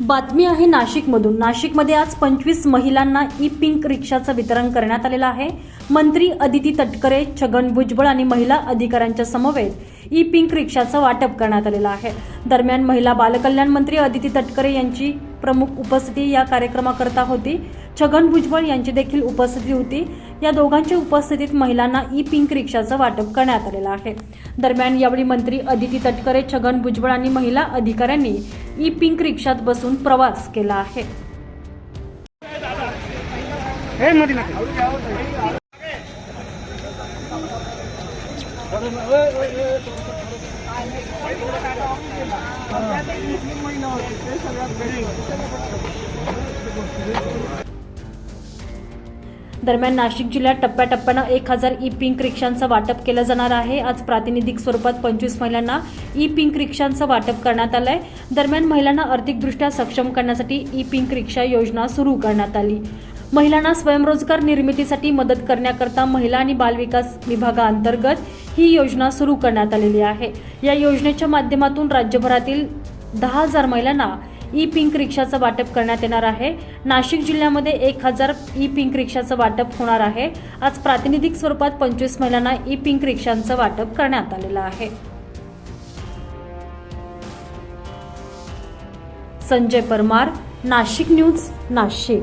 बातमी आहे नाशिकमधून. नाशिकमध्ये आज पंचवीस महिलांना ई पिंक रिक्षाचं वितरण करण्यात आलेलं आहे. मंत्री अदिती तटकरे छगन भुजबळ आणि महिला अधिकाऱ्यांच्या समवेत ई पिंक रिक्षाचं वाटप करण्यात आलेलं आहे. दरम्यान महिला बालकल्याण मंत्री अदिती तटकरे यांची प्रमुख उपस्थिती या कार्यक्रमाकरता होती. छगन भुजबळ यांची देखील उपस्थिती होती. या दोघांच्या उपस्थितीत महिलांना ई पिंक रिक्षाचं वाटप करण्यात आलेलं आहे. दरम्यान यावेळी मंत्री अदिती तटकरे छगन भुजबळ आणि महिला अधिकाऱ्यांनी ई पिंक रिक्षात बसून प्रवास केला आहे. दरम्यान नाशिक जिल्ह्यात टप्प्याटप्प्यानं एक हजार ई पिंक रिक्षांचं वाटप केलं जाणार आहे. आज प्रातिनिधिक स्वरूपात पंचवीस महिलांना ई पिंक रिक्षांचं वाटप करण्यात आलं आहे दरम्यान महिलांना आर्थिकदृष्ट्या सक्षम करण्यासाठी ई पिंक रिक्षा योजना सुरू करण्यात आली. महिलांना स्वयंरोजगार निर्मितीसाठी मदत करण्याकरता महिला आणि बालविकास विभागाअंतर्गत ही योजना सुरू करण्यात आलेली आहे. या योजनेच्या माध्यमातून राज्यभरातील दहा हजार महिलांना ई पिंक रिक्षाचं वाटप करण्यात येणार आहे. नाशिक जिल्ह्यामध्ये एक हजार ई पिंक रिक्षाचं वाटप होणार आहे. आज प्रातिनिधिक स्वरूपात पंचवीस महिलांना ई पिंक रिक्षांचं वाटप करण्यात आलेलं आहे. संजय परमार नाशिक न्यूज नाशिक.